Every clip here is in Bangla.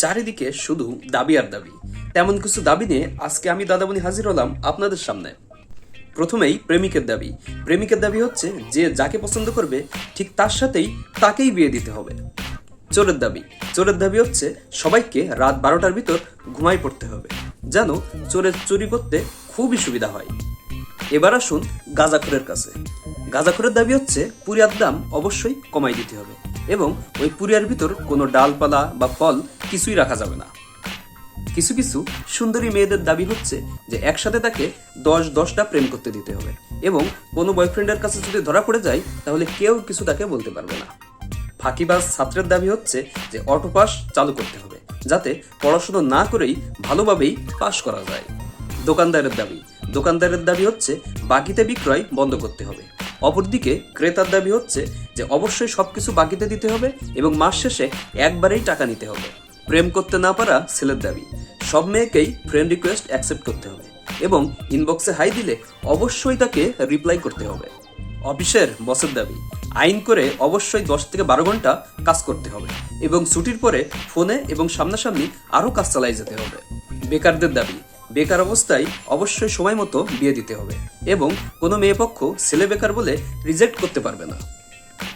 চারিদিকে শুধু দাবি আর দাবি। তেমন কিছু দাবি নিয়ে আজকে আমি দাদাবনি হাজির হলাম আপনাদের সামনে। প্রথমেই প্রেমিকের দাবি। প্রেমিকের দাবি হচ্ছে যে যাকে পছন্দ করবে, ঠিক তার সাথেই তাকেই বিয়ে দিতে হবে। চোরের দাবি। চোরের দাবি হচ্ছে সবাইকে রাত বারোটার ভিতর ঘুমাই পড়তে হবে, যেন চোরের চুরি করতে খুবই সুবিধা হয়। এবার আসুন গাঁজাখোরের কাছে। গাঁজাখোরের দাবি হচ্ছে পুরিয়ার দাম অবশ্যই কমাই দিতে হবে এবং ওই পুরিয়ার ভিতর কোনো ডালপালা বা ফল কিছুই রাখা যাবে না। কিছু কিছু সুন্দরী মেয়েদের দাবি হচ্ছে যে একসাথে তাকে দশ দশটা প্রেম করতে দিতে হবে এবং কোনো বয়ফ্রেন্ডের কাছে যদি ধরা পড়ে যায়, তাহলে কেউ কিছু তাকে বলতে পারবে না। ফাঁকিবাজ ছাত্রের দাবি হচ্ছে যে অটো পাস চালু করতে হবে, যাতে পড়াশুনো না করেই ভালোভাবেই পাশ করা যায়। দোকানদারের দাবি দোকানদারের দাবি হচ্ছে বাকিতে বিক্রয় বন্ধ করতে হবে। অপরদিকে ক্রেতার দাবি হচ্ছে যে অবশ্যই সবকিছু বাকিতে দিতে হবে এবং মাস শেষে একবারেই টাকা নিতে হবে। প্রেম করতে না পারা ছেলের দাবি। সব মেয়েকেই ফ্রেন্ড রিকোয়েস্ট অ্যাকসেপ্ট করতে হবে এবং ইনবক্সে হাই দিলে অবশ্যই তাকে রিপ্লাই করতে হবে। অফিসের বসের দাবি, আইন করে অবশ্যই দশ থেকে বারো ঘণ্টা কাজ করতে হবে এবং ছুটির পরে ফোনে এবং সামনাসামনি আরও কাজ চালাই যেতে হবে। বেকারদের দাবি, বেকার অবস্থায় অবশ্যই সময় মতো বিয়ে দিতে হবে এবং কোনো মেয়ে পক্ষ ছেলে বেকার বলে রিজেক্ট করতে পারবে না।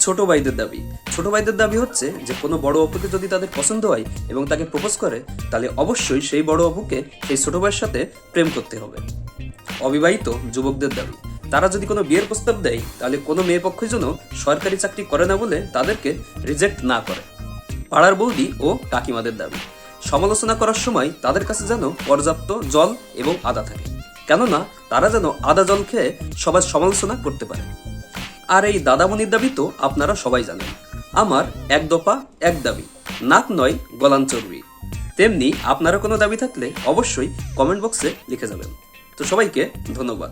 ছোট ভাইদের দাবি। ছোট ভাইদের দাবি হচ্ছে যে, কোনো বড় অপুকে যদি তাদের পছন্দ হয় এবং তাকে প্রপোজ করে, তাহলে অবশ্যই সেই বড় অপুকে সেই ছোট ভাইয়ের সাথে প্রেম করতে হবে। অবিবাহিত যুবকদের দাবি। তারা যদি কোনো বিয়ের প্রস্তাব দেয়, তাহলে কোনো মেয়ে পক্ষই যেন সরকারি চাকরি করে না বলে তাদেরকে রিজেক্ট না করে। পাড়ার বৌদি ও কাকিমাদের দাবি। সমালোচনা করার সময় তাদের কাছে যেন পর্যাপ্ত জল এবং আদা থাকে। কেননা, তারা যেন আদা জল খেয়ে সবার সমালোচনা করতে পারে। আর এই দাদামণির দাবি তো আপনারা সবাই জানেন। আমার এক দফা, এক দাবি, নাক নয়, গলান চর্বি। তেমনি আপনারা কোনো দাবি থাকলে অবশ্যই কমেন্ট বক্সে লিখে যাবেন। তো সবাইকে ধন্যবাদ।